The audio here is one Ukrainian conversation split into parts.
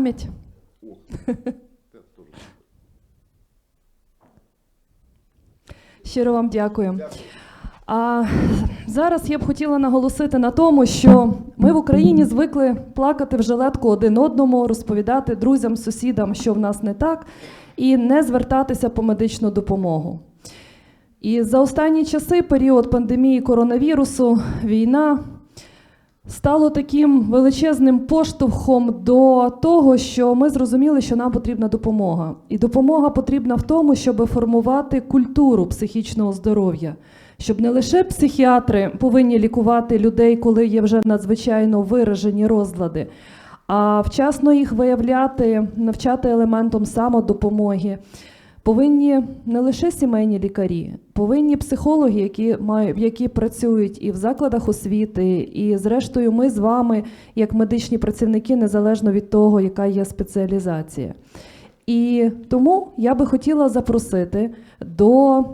пам'ять. Щиро вам дякую. А зараз я б хотіла наголосити на тому, що ми в Україні звикли плакати в жилетку один одному, розповідати друзям, сусідам, що в нас не так, і не звертатися по медичну допомогу. І за останні часи, період пандемії коронавірусу, війна стало таким величезним поштовхом до того, що ми зрозуміли, що нам потрібна допомога. І допомога потрібна в тому, щоб формувати культуру психічного здоров'я, щоб не лише психіатри повинні лікувати людей, коли є вже надзвичайно виражені розлади, а вчасно їх виявляти, навчати елементом самодопомоги. Повинні не лише сімейні лікарі, повинні психологи, які мають, які працюють і в закладах освіти, і зрештою, ми з вами, як медичні працівники, незалежно від того, яка є спеціалізація. І тому я би хотіла запросити до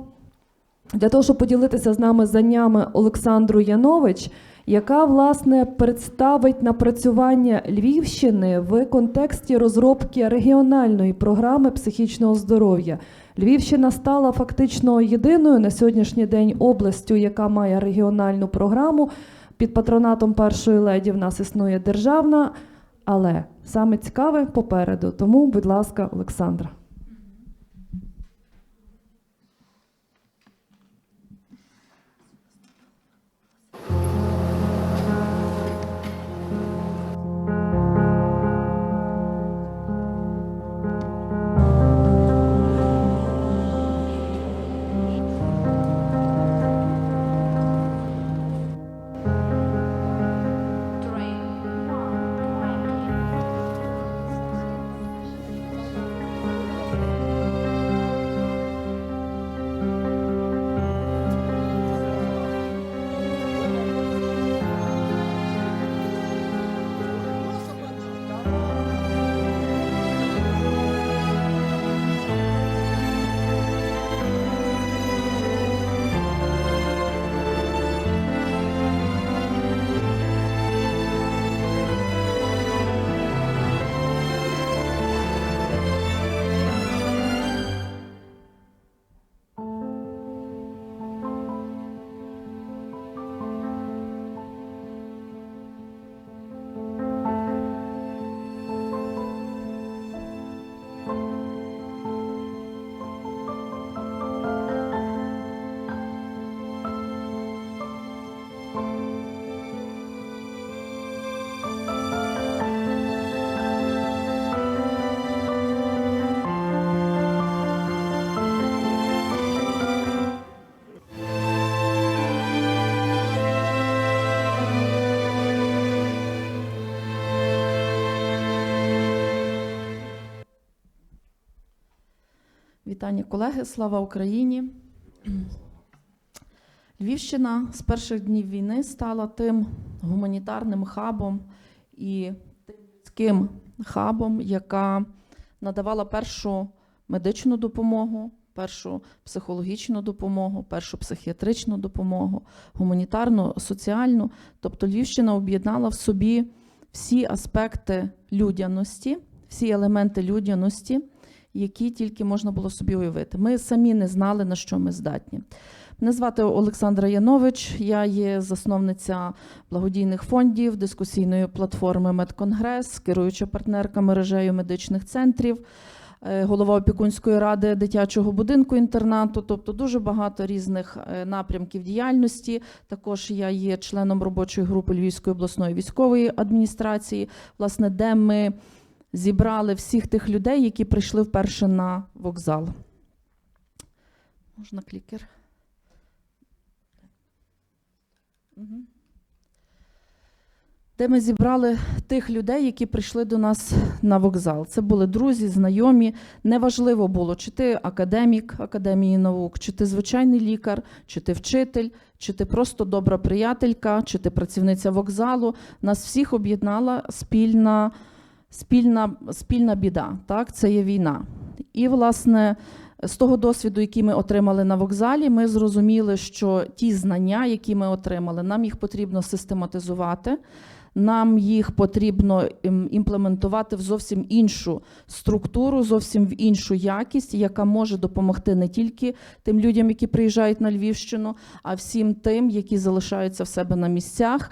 для того, щоб поділитися з нами знаннями Олександру Янович, яка власне представить напрацювання Львівщини в контексті розробки регіональної програми психічного здоров'я. Львівщина стала фактично єдиною на сьогоднішній день областю, яка має регіональну програму. Під патронатом першої леді в нас існує державна, але саме цікаве попереду. Тому, будь ласка, Олександра. Вітання, колеги, слава Україні. Львівщина з перших днів війни стала тим гуманітарним хабом і тим людським хабом, яка надавала першу медичну допомогу, першу психологічну допомогу, першу психіатричну допомогу, гуманітарну, соціальну. Тобто Львівщина об'єднала в собі всі аспекти людяності, всі елементи людяності які тільки можна було собі уявити. Ми самі не знали, на що ми здатні. Мене звати Олександра Янович, я є засновниця благодійних фондів, дискусійної платформи Медконгрес, керуюча партнерка мережею медичних центрів, е, голова опікунської ради дитячого будинку інтернату, тобто дуже багато різних е, напрямків діяльності. Також я є членом робочої групи Львівської обласної військової адміністрації, власне, де ми зібрали всіх тих людей, які прийшли вперше на вокзал. Можна клікер? Де ми зібрали тих людей, які прийшли до нас на вокзал. Це були друзі, знайомі. Неважливо було, чи ти академік Академії наук, чи ти звичайний лікар, чи ти вчитель, чи ти просто добра приятелька, чи ти працівниця вокзалу. Нас всіх об'єднала спільна спільна, спільна біда. Так, це є війна. І, власне, з того досвіду, який ми отримали на вокзалі, ми зрозуміли, що ті знання, які ми отримали, нам їх потрібно систематизувати, нам їх потрібно ем, імплементувати в зовсім іншу структуру, зовсім в іншу якість, яка може допомогти не тільки тим людям, які приїжджають на Львівщину, а всім тим, які залишаються в себе на місцях.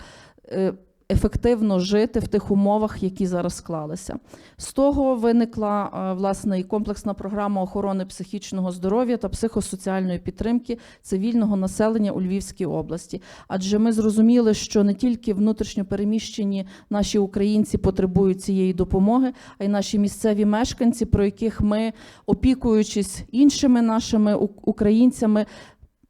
Ефективно жити в тих умовах, які зараз склалися. З того виникла е, власне і комплексна програма охорони психічного здоров'я та психосоціальної підтримки цивільного населення у Львівській області. Адже ми зрозуміли, що не тільки внутрішньо переміщені наші українці потребують цієї допомоги, а й наші місцеві мешканці, про яких ми, опікуючись іншими нашими українцями,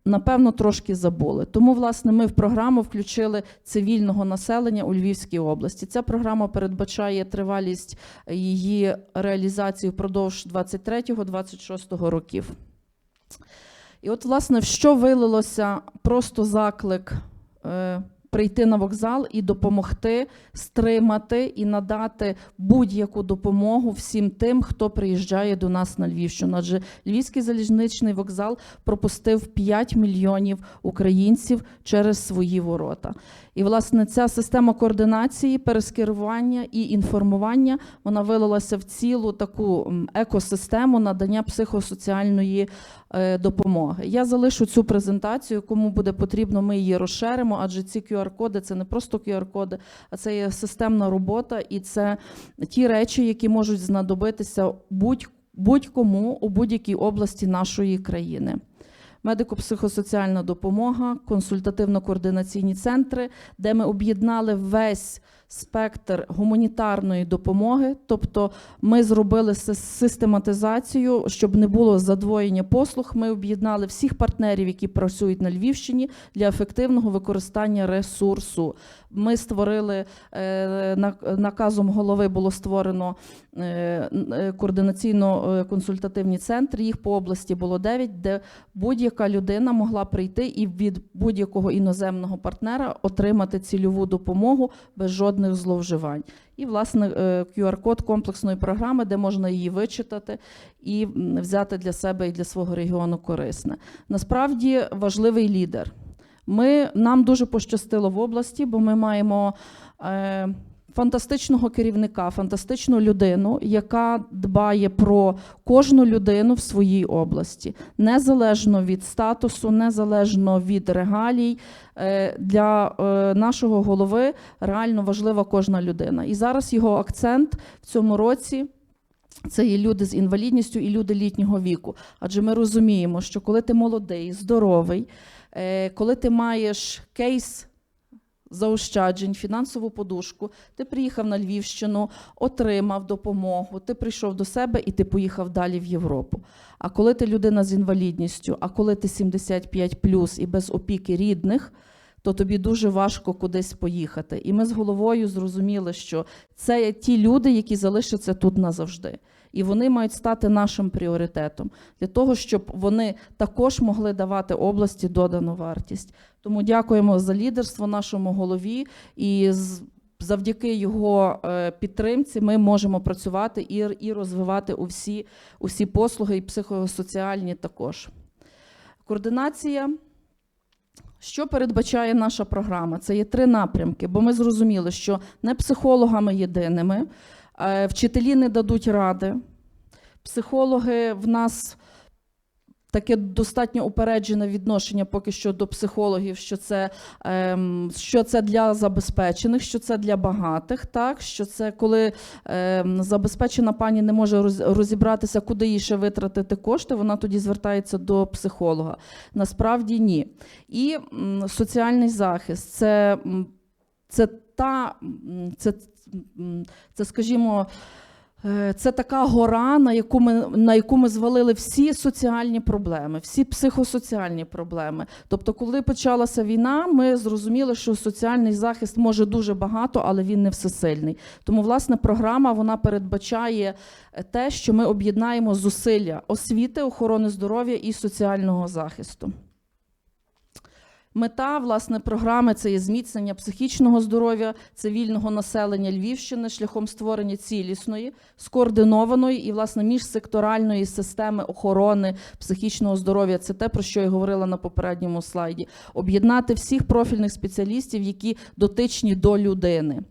напевно, трошки забули. Тому, власне, ми в програму включили цивільного населення у Львівській області. Ця програма передбачає тривалість її реалізації впродовж 23-26 років. І от, власне, в що вилилося просто заклик е, прийти на вокзал і допомогти стримати і надати будь-яку допомогу всім тим, хто приїжджає до нас на Львівщину. Адже Львівський залізничний вокзал пропустив 5 мільйонів українців через свої ворота. І власне ця система координації, перескерування і інформування вона вилилася в цілу таку екосистему надання психосоціальної е, допомоги. Я залишу цю презентацію. Кому буде потрібно, ми її розширимо, адже ці QR-коди це не просто QR-коди, а це є системна робота, і це ті речі, які можуть знадобитися будь- будь-кому у будь-якій області нашої країни. Медико-психосоціальна допомога, консультативно-координаційні центри, де ми об'єднали весь спектр гуманітарної допомоги. Тобто ми зробили систематизацію, щоб не було задвоєння послуг. Ми об'єднали всіх партнерів, які працюють на Львівщині, для ефективного використання ресурсу. Ми створили е, на- наказом голови було створено е, е, координаційно-консультативні центри. Їх по області було 9, де будь-яка людина могла прийти і від будь-якого іноземного партнера отримати цільову допомогу без жодних зловживань. І, власне, е, QR-код комплексної програми, де можна її вичитати і взяти для себе і для свого регіону корисне. Насправді важливий лідер. Ми, нам дуже пощастило в області, бо ми маємо е, фантастичного керівника, фантастичну людину, яка дбає про кожну людину в своїй області, незалежно від статусу, незалежно від регалій. Е, для е, нашого голови реально важлива кожна людина. І зараз його акцент в цьому році. Це є люди з інвалідністю і люди літнього віку. Адже ми розуміємо, що коли ти молодий, здоровий, е, коли ти маєш кейс заощаджень, фінансову подушку, ти приїхав на Львівщину, отримав допомогу, ти прийшов до себе і ти поїхав далі в Європу. А коли ти людина з інвалідністю, а коли ти 75 і без опіки рідних, то тобі дуже важко кудись поїхати. І ми з головою зрозуміли, що це ті люди, які залишаться тут назавжди. І вони мають стати нашим пріоритетом для того, щоб вони також могли давати області додану вартість. Тому дякуємо за лідерство нашому голові і завдяки його е, підтримці ми можемо працювати і, і розвивати усі, усі послуги, і психосоціальні також. Координація. Що передбачає наша програма? Це є три напрямки, бо ми зрозуміли, що не психологами єдиними, е, вчителі не дадуть ради. Психологи в нас таке достатньо упереджене відношення поки що до психологів, що це, ем, що це для забезпечених, що це для багатих, так? що це коли ем, забезпечена пані не може розібратися, куди їй ще витратити кошти, вона тоді звертається до психолога. Насправді ні. І м, соціальний захист це, це та, це, це, скажімо, Це така гора, на яку ми на яку ми звалили всі соціальні проблеми, всі психосоціальні проблеми. Тобто, коли почалася війна, ми зрозуміли, що соціальний захист може дуже багато, але він не всесильний. Тому, власне, програма вона передбачає е, те, що ми об'єднаємо зусилля освіти, охорони здоров'я і соціального захисту. Мета власне програми це є зміцнення психічного здоров'я цивільного населення Львівщини шляхом створення цілісної, скоординованої і власне міжсекторальної системи охорони психічного здоров'я. Це те, про що я говорила на попередньому слайді. Об'єднати всіх профільних спеціалістів, які дотичні до людини.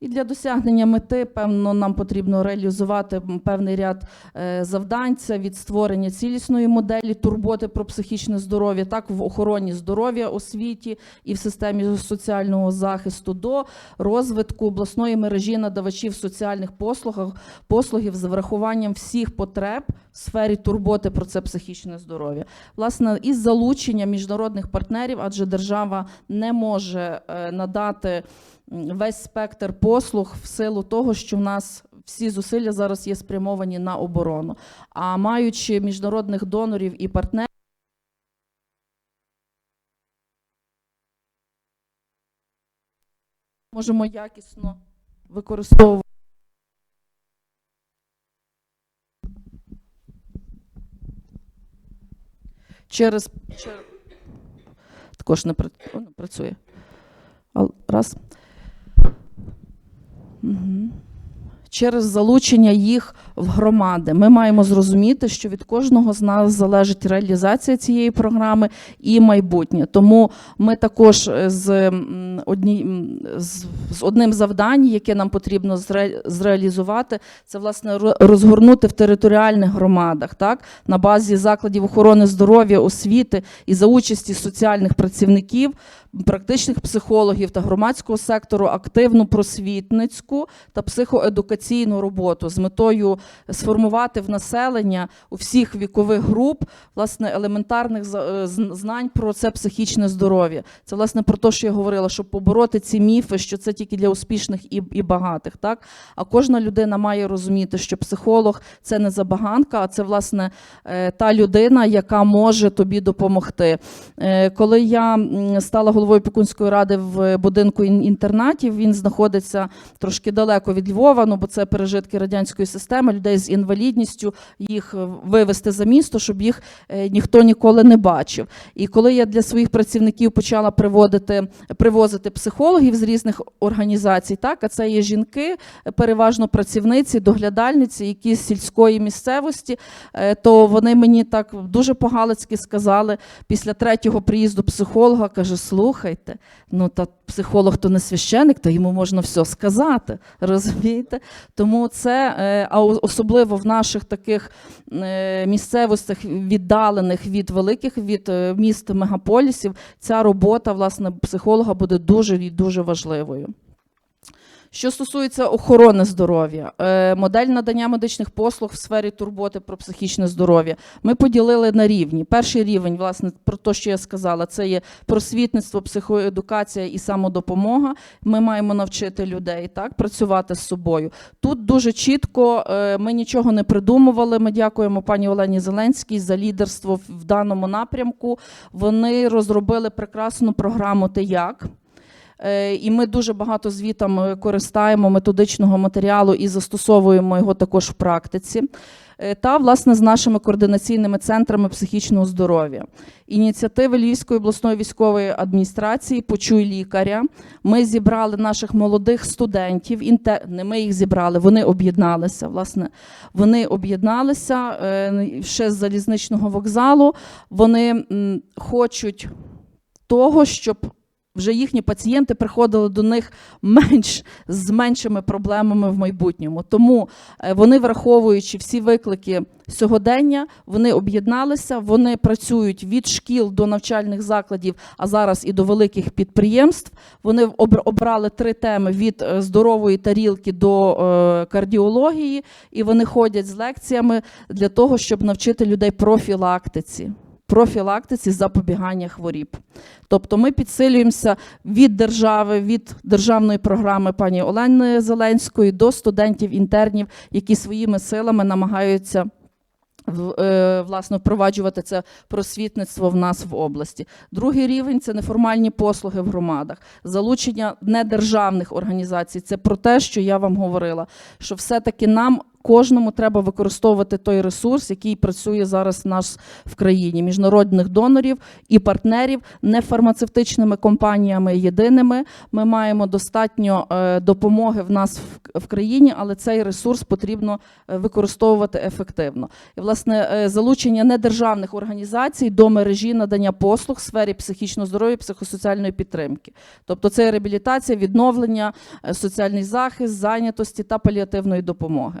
І для досягнення мети, певно, нам потрібно реалізувати певний ряд е, завдань. Це від створення цілісної моделі турботи про психічне здоров'я, так в охороні здоров'я, освіті і в системі соціального захисту до розвитку обласної мережі надавачів соціальних послуг, послугів з врахуванням всіх потреб в сфері турботи про це психічне здоров'я. Власне, із залучення міжнародних партнерів, адже держава не може е, надати весь спектр послуг в силу того, що в нас всі зусилля зараз є спрямовані на оборону. А маючи міжнародних донорів і партнерів, можемо якісно використовувати. Через, чер- також не працює. Раз. Угу. Через залучення їх в громади. Ми маємо зрозуміти, що від кожного з нас залежить реалізація цієї програми і майбутнє. Тому ми також е, з, одні, з, з одним завданням, яке нам потрібно зре, зреалізувати, це власне розгорнути в територіальних громадах, так на базі закладів охорони здоров'я, освіти і за участі соціальних працівників, практичних психологів та громадського сектору активну просвітницьку та психоедукаційну роботу з метою сформувати в населення у всіх вікових груп власне елементарних е, зн- знань про це психічне здоров'я. Це власне про те, що я говорила, щоб побороти ці міфи, що це тільки для успішних і, і багатих. Так а кожна людина має розуміти, що психолог це не забаганка, а це власне е, та людина, яка може тобі допомогти. Е, Коли я стала головою Пікунської ради в будинку інтернатів, він знаходиться трошки далеко від Львова, ну бо це пережитки радянської системи, людей з інвалідністю, їх е, вивезти за місто, щоб їх е, ніхто ніколи не бачив. І коли я для своїх працівників почала приводити, привозити психологів з різних організацій, так, а це є жінки, переважно працівниці, доглядальниці, які з сільської місцевості, е, то вони мені так дуже погалицьки сказали після третього приїзду психолога, каже: слухайте, ну та психолог то не священик, то йому можна все сказати. Розумієте? Тому це, е, а особливо в наших таких е, місцевостях, віддалених від великих від е, міст мегаполісів, ця робота власне психолога буде дуже і дуже важливою. Що стосується охорони здоров'я, е, модель надання медичних послуг в сфері турботи про психічне здоров'я ми поділили на рівні. Перший рівень, власне, про те, що я сказала, це є просвітництво, психоедукація і самодопомога. Ми маємо навчити людей так працювати з собою. Тут дуже чітко е, ми нічого не придумували. Ми дякуємо пані Олені Зеленській за лідерство в- даному напрямку. Вони розробили прекрасну програму «Ти як». Е, І ми дуже багато звітом е, користаємо методичного матеріалу і застосовуємо його також в практиці. Е, Та, власне, з нашими координаційними центрами психічного здоров'я. Ініціативи Львівської обласної військової адміністрації Почуй лікаря. Ми зібрали наших молодих студентів. інте- Не ми їх зібрали, вони об'єдналися. Власне, вони об'єдналися ще з залізничного вокзалу. Вони хочуть того, щоб вже їхні пацієнти приходили до них менш з меншими проблемами в майбутньому. Тому е, вони, враховуючи всі виклики сьогодення, вони об'єдналися, вони працюють від шкіл до навчальних закладів, а зараз і до великих підприємств. Вони обр- обрали три теми: від е, здорової тарілки до е, кардіології, і вони ходять з лекціями для того, щоб навчити людей профілактиці. Профілактиці запобігання хворіб. Тобто ми підсилюємося від держави, від державної програми пані Олени Зеленської до студентів-інтернів, які своїми силами намагаються е, власне впроваджувати це просвітництво в нас в області. Другий рівень це неформальні послуги в громадах, залучення недержавних організацій. Це про те, що я вам говорила, що все-таки нам кожному треба використовувати той ресурс, який працює зараз в нас в країні, міжнародних донорів і партнерів, не фармацевтичними компаніями єдиними. Ми маємо достатньо е, допомоги в нас в, країні, але цей ресурс потрібно е, використовувати ефективно. І власне е, залучення недержавних організацій до мережі надання послуг в сфері психічного здоров'я, психосоціальної підтримки. Тобто це реабілітація, відновлення, соціальний захист, зайнятості та паліативної допомоги.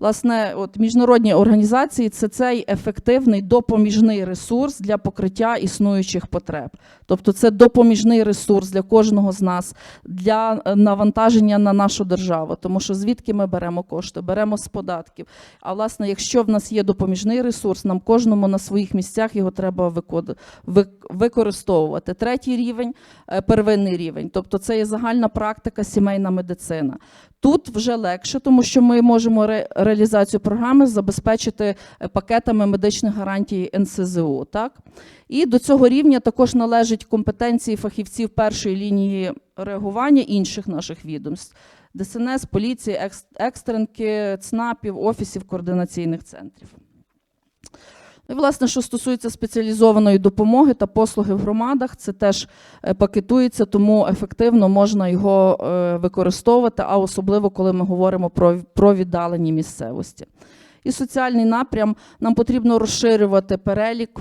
Власне, от міжнародні організації це цей ефективний допоміжний ресурс для покриття існуючих потреб. Тобто, це допоміжний ресурс для кожного з нас для е, навантаження на нашу державу. Тому що звідки ми беремо кошти? Беремо з податків. А власне, якщо в нас є допоміжний ресурс, нам кожному на своїх місцях його треба використовувати. Третій рівень е, первинний рівень, тобто це є загальна практика, сімейна медицина. Тут вже легше, тому що ми можемо реалізацію програми забезпечити е, пакетами медичних гарантій НСЗУ. Так? І до цього рівня також належать компетенції фахівців першої лінії реагування інших наших відомств. ДСНС, поліції, екс- екстренки, ЦНАПів, офісів координаційних центрів. Ну, І, власне, що стосується спеціалізованої допомоги та послуги в громадах, це теж е, пакетується, тому ефективно можна його е, використовувати, а особливо коли ми говоримо про, про віддалені місцевості. І соціальний напрям нам потрібно розширювати перелік.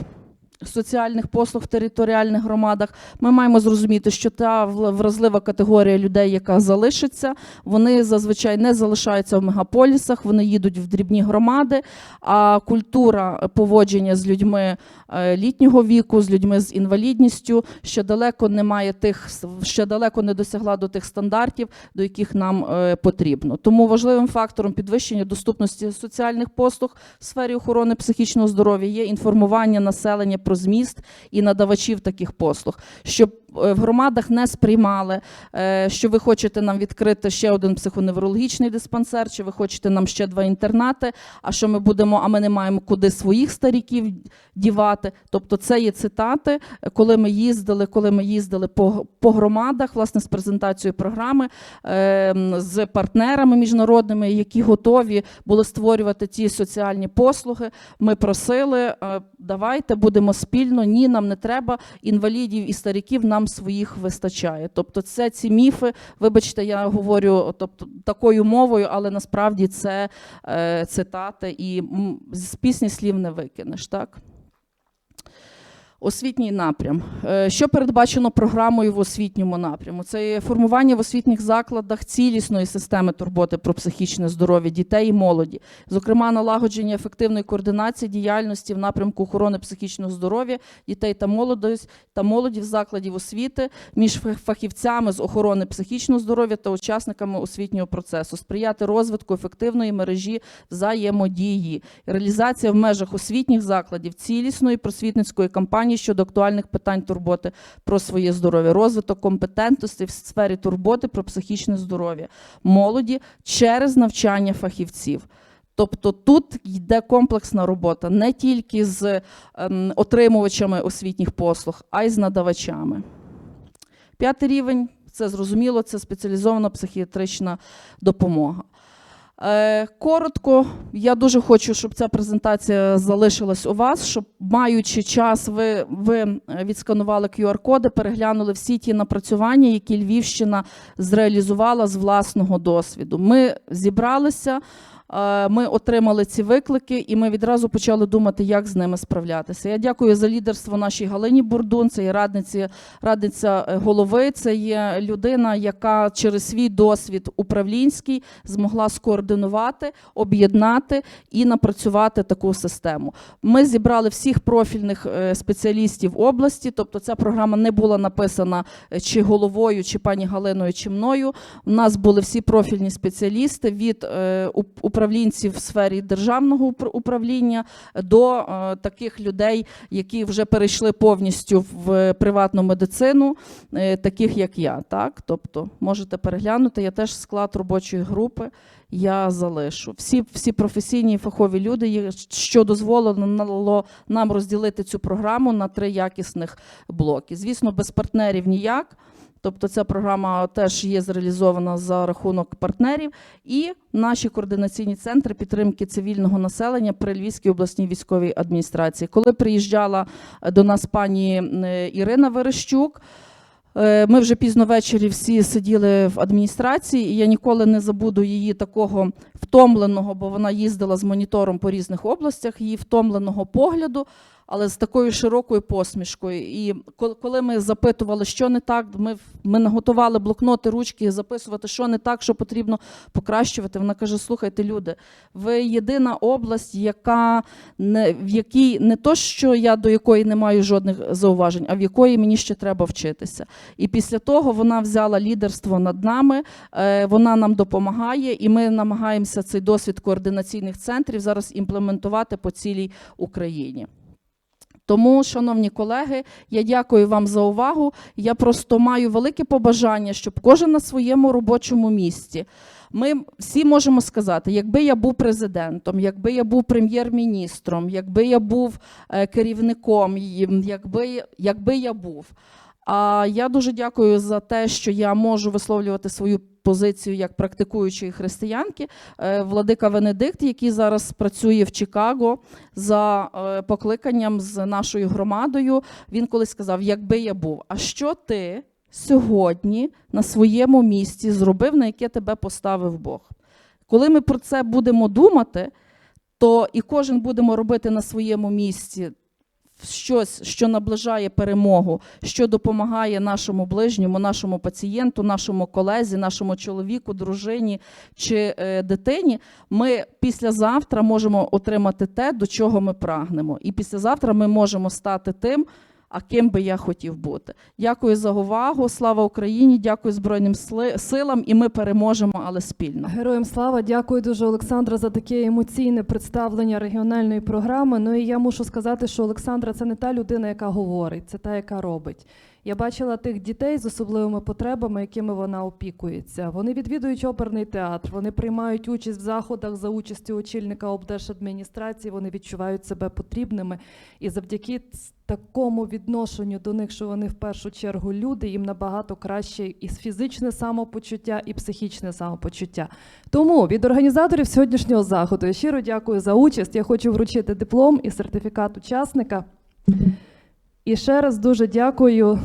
Соціальних послуг в територіальних громадах ми маємо зрозуміти, що та вразлива категорія людей, яка залишиться, вони зазвичай не залишаються в мегаполісах, вони їдуть в дрібні громади. А культура поводження з людьми е, літнього віку, з людьми з інвалідністю ще далеко не має тих, ще далеко не досягла до тих стандартів, до яких нам е, потрібно. Тому важливим фактором підвищення доступності соціальних послуг в сфері охорони психічного здоров'я є інформування населення про зміст і надавачів таких послуг, щоб в громадах не сприймали, е, що ви хочете нам відкрити ще один психоневрологічний диспансер, чи ви хочете нам ще два інтернати, а що ми будемо, а ми не маємо куди своїх старіків дівати. Тобто це є цитати, е, коли ми їздили, коли ми їздили по, по громадах, власне, з презентацією програми е, з партнерами міжнародними, які готові були створювати ті соціальні послуги. Ми просили, е, давайте будемо спільно. Ні, нам не треба інвалідів і стариків, нам своїх вистачає. Тобто, це ці міфи. Вибачте, я говорю тобто, такою мовою, але насправді це е, цитати, і з пісні слів не викинеш. Так? Освітній напрям. Е, Що передбачено програмою в освітньому напряму? Це формування в освітніх закладах цілісної системи турботи про психічне здоров'я дітей і молоді, зокрема, налагодження ефективної координації діяльності в напрямку охорони психічного здоров'я дітей та молоді, та молоді в закладів освіти між фахівцями з охорони психічного здоров'я та учасниками освітнього процесу, сприяти розвитку ефективної мережі взаємодії, реалізація в межах освітніх закладів цілісної просвітницької кампанії щодо актуальних питань турботи про своє здоров'я, розвиток компетентності в сфері турботи про психічне здоров'я молоді через навчання фахівців. Тобто тут йде комплексна робота не тільки з ем, отримувачами освітніх послуг, а й з надавачами. П'ятий рівень це зрозуміло, це спеціалізована психіатрична допомога. Е, коротко, я дуже хочу, щоб ця презентація залишилась у вас, щоб маючи час, ви, ви е, відсканували QR-коди, переглянули всі ті напрацювання, які Львівщина зреалізувала з власного досвіду. Ми зібралися. Е, Ми отримали ці виклики, і ми відразу почали думати, як з ними справлятися. Я дякую за лідерство нашій Галині Бурдун, це є радниці, радниця е, голови. Це є людина, яка через свій досвід управлінський змогла скоординувати, об'єднати і напрацювати таку систему. Ми зібрали всіх профільних е, спеціалістів області, тобто ця програма не була написана чи головою, чи пані Галиною, чи мною. У нас були всі профільні спеціалісти від е, уп- управлінців в сфері державного упр- управління до е, таких людей, які вже перейшли повністю в приватну медицину, е, таких як я. Так? Тобто можете переглянути. Я теж склад робочої групи. Я залишу всі, всі професійні і фахові люди, що дозволило нам розділити цю програму на три якісних блоки. Звісно, без партнерів ніяк. Тобто ця програма теж є зреалізована за рахунок партнерів, і наші координаційні центри підтримки цивільного населення при Львівській обласній військовій адміністрації. Коли приїжджала е, до нас пані е, Ірина Верещук, е, ми вже пізно ввечері всі сиділи в адміністрації, і я ніколи не забуду її такого втомленого, бо вона їздила з монітором по різних областях, її втомленого погляду, але з такою широкою посмішкою. І коли ми запитували, що не так, ми, ми наготували блокноти, ручки, записувати, що не так, що потрібно покращувати. Вона каже: слухайте, люди, ви єдина область, яка не в якій не то, що я до якої не маю жодних зауважень, а в якої мені ще треба вчитися. І після того вона взяла лідерство над нами, е, вона нам допомагає, і ми намагаємося цей досвід координаційних центрів зараз імплементувати по цілій Україні. Тому, шановні колеги, я дякую вам за увагу. Я просто маю велике побажання, щоб кожен на своєму робочому місці. Ми всі можемо сказати, якби я був президентом, якби я був прем'єр-міністром, якби я був е, керівником, якби, якби я був. А я дуже дякую за те, що я можу висловлювати свою позицію як практикуючої християнки. Е, Владика Венедикт, який зараз працює в Чикаго за е, покликанням з нашою громадою, він колись сказав: якби я був, а що ти сьогодні на своєму місці зробив, на яке тебе поставив Бог? Коли ми про це будемо думати, то і кожен будемо робити на своєму місці щось, що наближає перемогу, що допомагає нашому ближньому, нашому пацієнту, нашому колезі, нашому чоловіку, дружині чи е, дитині, ми післязавтра можемо отримати те, до чого ми прагнемо. І післязавтра ми можемо стати тим, а ким би я хотів бути. Дякую за увагу. Слава Україні! Дякую Збройним силам, і ми переможемо, але спільно. Героям слава, дякую дуже, Олександра, за таке емоційне представлення регіональної програми. Ну і я мушу сказати, що Олександра це не та людина, яка говорить, це та, яка робить. Я бачила тих дітей з особливими потребами, якими вона опікується. Вони відвідують оперний театр, вони приймають участь в заходах за участю очільника облдержадміністрації, вони відчувають себе потрібними. І завдяки такому відношенню до них, що вони в першу чергу люди, їм набагато краще і фізичне самопочуття, і психічне самопочуття. Тому від організаторів сьогоднішнього заходу я щиро дякую за участь. Я хочу вручити диплом і сертифікат учасника. І ще раз дуже дякую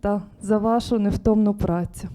та, за вашу невтомну працю.